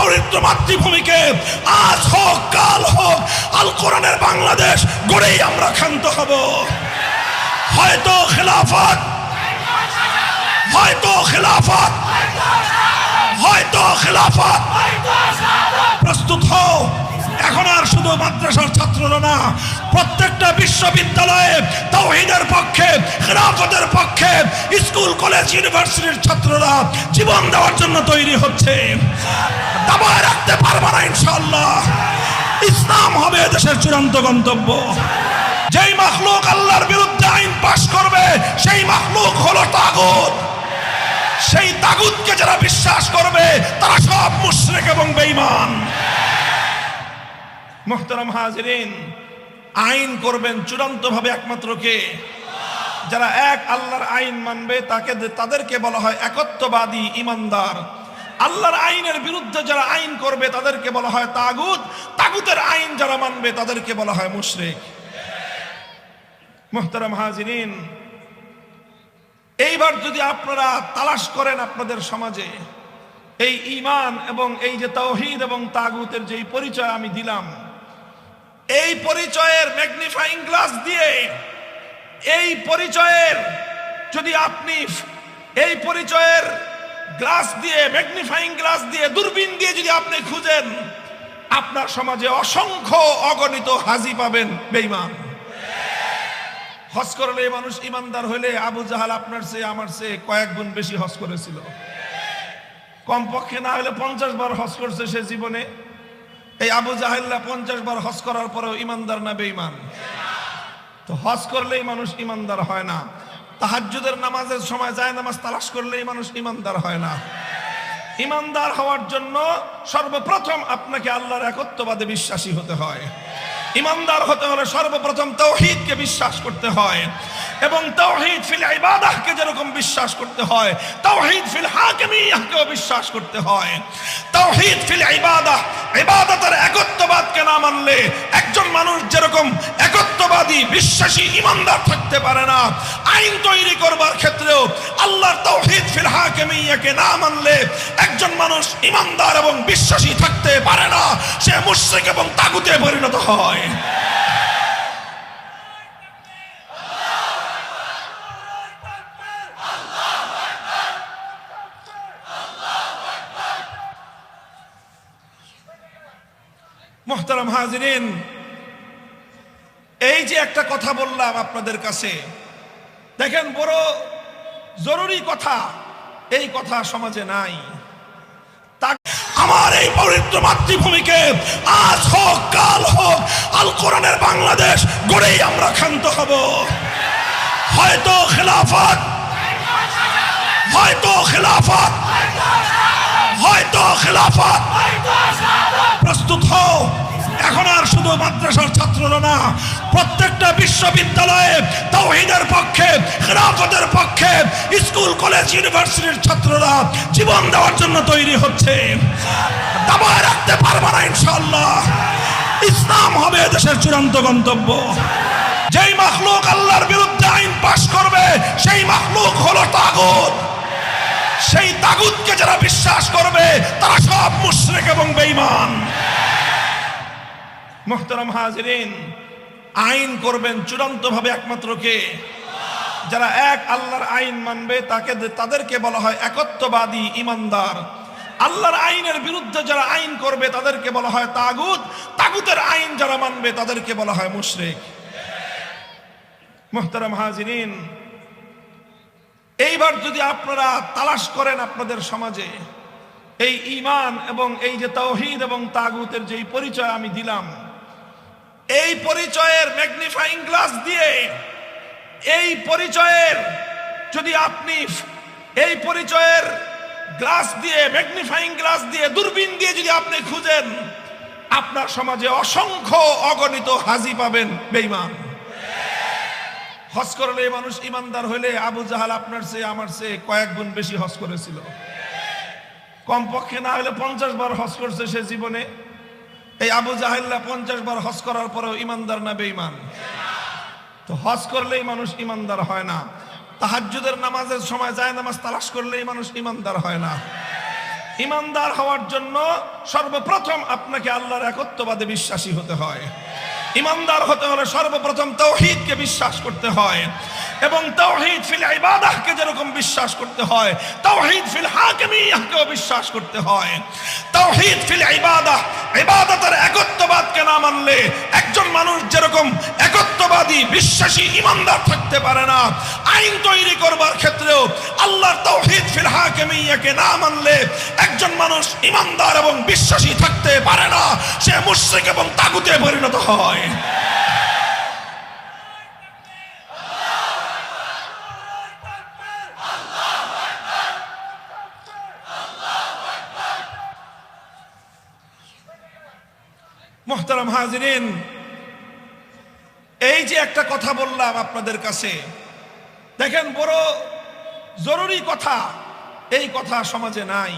পবিত্র মাতৃভূমিকে আজ হোক, কাল হোক, আল কোরআনের বাংলাদেশ গড়েই আমরা ক্ষান্ত হব। হয়তো খেলাফত হয়তো খেলাফত হয়তো খেলাফত। প্রস্তুত হও, এখন আর শুধু মাদ্রাসার ছাত্ররা না প্রত্যেকটা বিশ্ববিদ্যালয়ে তৌহিদের পক্ষে, খেলাফতের পক্ষে, স্কুল, কলেজ, ইউনিভার্সিটির ছাত্ররা জীবন দেওয়ার জন্য তৈরি হচ্ছে। দাবায় রাখতে পারবে না ইনশাল্লাহ ইসলাম হবে দেশের চূড়ান্ত গন্তব্য। যেই মাখলুক আল্লাহর বিরুদ্ধে আইন পাশ করবে, সেই মাখলুক হলো তাগুত। সেই তাগুতকে যারা বিশ্বাস করবে, তারা সব মুশরিক এবং বেঈমান। মোহতারাম হাজিরিন আইন করবেন চূড়ান্ত ভাবে একমাত্র কে? যারা এক আল্লাহর আইন মানবে, তাকে তাদেরকে বলা হয় একত্ববাদী ইমানদার। আল্লাহর আইনের বিরুদ্ধে যারা আইন করবে, তাদেরকে বলা হয় তাগুত। তাগুতের আইন যারা মানবে, তাদেরকে বলা হয় মুশরিক। মোহতারাম হাজিরিন, এইবার যদি আপনারা তালাশ করেন আপনাদের সমাজে, এই ইমান এবং এই যে তৌহিদ এবং তাগুতের যে পরিচয় আমি দিলাম এই পরিচয়ের ম্যাগনিফাইং গ্লাস দিয়ে, এই পরিচয়ের যদি আপনি এই পরিচয়ের গ্লাস দিয়ে ম্যাগনিফাইং গ্লাস দিয়ে দূরবীন দিয়ে যদি আপনি খুঁজেন, আপনার সমাজে অসংখ্য অগণিত হাজি পাবেন বেইমান হজ করলে মানুষ ইমানদার হলে আবু জাহাল আপনার চেয়ে, আমার চেয়ে কয়েক গুণ বেশি হজ করেছিল। কমপক্ষে না হলে পঞ্চাশ বার হজ করছে সে জীবনে। এই আবু জাহাল্লা পঞ্চাশ বার হজ করার পরেও ইমানদার না বেঈমান। তো হজ করলেই মানুষ ইমানদার হয় না। তাহাজ্জুদের নামাজের সময় যায় নামাজ তালাশ করলেই মানুষ ইমানদার হয় না। ইমানদার হওয়ার জন্য সর্বপ্রথম আপনাকে আল্লাহর একত্ববাদে বিশ্বাসী হতে হয়। ইমানদার হতে হলে সর্বপ্রথম তৌহিদকে বিশ্বাস করতে হয়। এবং তৌহিদ ফিল ইবাদাহকে যেরকম বিশ্বাস করতে হয়, তৌহিদ ফিল হাকিমিয়াহকেও বিশ্বাস করতে হয়। তৌহিদ ফিল ইবাদাহ, ইবাদতের একত্ববাদকে না মানলে একজন মানুষ যেরকম একত্ববাদী, বিশ্বাসী ইমানদার থাকতে পারে না, আইন তৈরি করবার ক্ষেত্রেও আল্লাহর তৌহিদ ফিল হাকিমিয়াকে না মানলে একজন মানুষ ইমানদার এবং বিশ্বাসী থাকতে পারে না, সে মুশরিক এবং তাগুতে পরিণত হয়। মোহতারাম হাজিরিন, এই যে একটা কথা বললাম আপনাদের কাছে, দেখেন বড় জরুরি কথা, এই কথা সমাজে নাই। আমার এই পবিত্র মাতৃভূমিকে আজ হোক, কাল হোক, আল কোরআনের বাংলাদেশ গড়েই আমরা ক্ষান্ত হব। হয়তো খেলাফত হয়তো খেলাফত হয়তো খেলাফত। প্রস্তুত হও। এখন আর শুধু মাদ্রাসার ছাত্ররা না, প্রত্যেকটা বিশ্ববিদ্যালয়ে তৌহিদের পক্ষে, খেলাফতের পক্ষে, স্কুল, কলেজ, ইউনিভার্সিটির ছাত্ররা জীবন দেওয়ার জন্য তৈরি হচ্ছে। দাবায় রাখতে পারবে না ইনশাল্লাহ ইসলাম হবে দেশের চূড়ান্ত গন্তব্য। যেই মাখলুক আল্লাহর বিরুদ্ধে আইন পাশ করবে, সেই মাখলুক হলো তাগুত। সেই তাগুতকে যারা বিশ্বাস করবে, তারা সব মুশরিক এবং বেঈমান। মোহতারাম হাজিরিন, আইন করবেন চূড়ান্ত ভাবে একমাত্র কে? যারা এক আল্লাহর আইন মানবে, তাকে তাদেরকে বলা হয় একত্ববাদী ইমানদার। আল্লাহর আইনের বিরুদ্ধে যারা আইন করবে, তাদেরকে বলা হয় তাগুত। তাগুতের আইন যারা মানবে, তাদেরকে বলা হয় মুশরিক। মোহতারাম হাজিরিন, এইবার যদি আপনারা তালাশ করেন আপনাদের সমাজে, এই ইমান এবং এই যে তৌহিদ এবং তাগুতের যে পরিচয় আমি দিলাম এই পরিচয়ের ম্যাগনিফাইং গ্লাস দিয়ে, এই পরিচয়ের যদি আপনি এই পরিচয়ের গ্লাস দিয়ে ম্যাগনিফাইং গ্লাস দিয়ে দূরবীন দিয়ে যদি আপনি খুঁজেন, আপনার সমাজে অসংখ্য অগণিত হাজি পাবেন, বেঈমান। হজ করলে মানুষ ইমানদার হলে আবু জাহাল আপনার চেয়ে, আমার চেয়ে কয়েক গুণ বেশি হজ করেছিল। কমপক্ষে না হলে পঞ্চাশ বার হজ করছে সে জীবনে। এই আবু জাহাল্লা পঞ্চাশ বার হজ করার পরেও ইমানদার না বেঈমান। তো হজ করলেই মানুষ ইমানদার হয় না। তাহাজ্জুদের নামাজের সময় যায় নামাজ তালাশ করলেই মানুষ ইমানদার হয় না। ইমানদার হওয়ার জন্য সর্বপ্রথম আপনাকে আল্লাহর একত্ববাদে বিশ্বাসী হতে হয়। ইমানদার হতে হলে সর্বপ্রথম তৌহিদকে বিশ্বাস করতে হয়। এবং তৌহিদ ফিল ইবাদাহকে যেরকম বিশ্বাস করতে হয়, তৌহিদ ফিল হাকিমিয়াহকেও বিশ্বাস করতে হয়। তৌহিদ ফিল ইবাদাহ, ইবাদতের একত্ববাদকে না মানলে একজন মানুষ যেরকম একত্ববাদী, বিশ্বাসী ইমানদার থাকতে পারে না, আইন তৈরি করবার ক্ষেত্রেও আল্লাহর তৌহিদ ফিল হাকিমিয়াকে না মানলে একজন মানুষ ইমানদার এবং বিশ্বাসী থাকতে পারে না, সে মুশরিক এবং তাগুতে পরিণত হয়। মোহতারাম হাজরিন, এই যে একটা কথা বললাম আপনাদের কাছে, দেখেন বড় জরুরি কথা, এই কথা সমাজে নাই।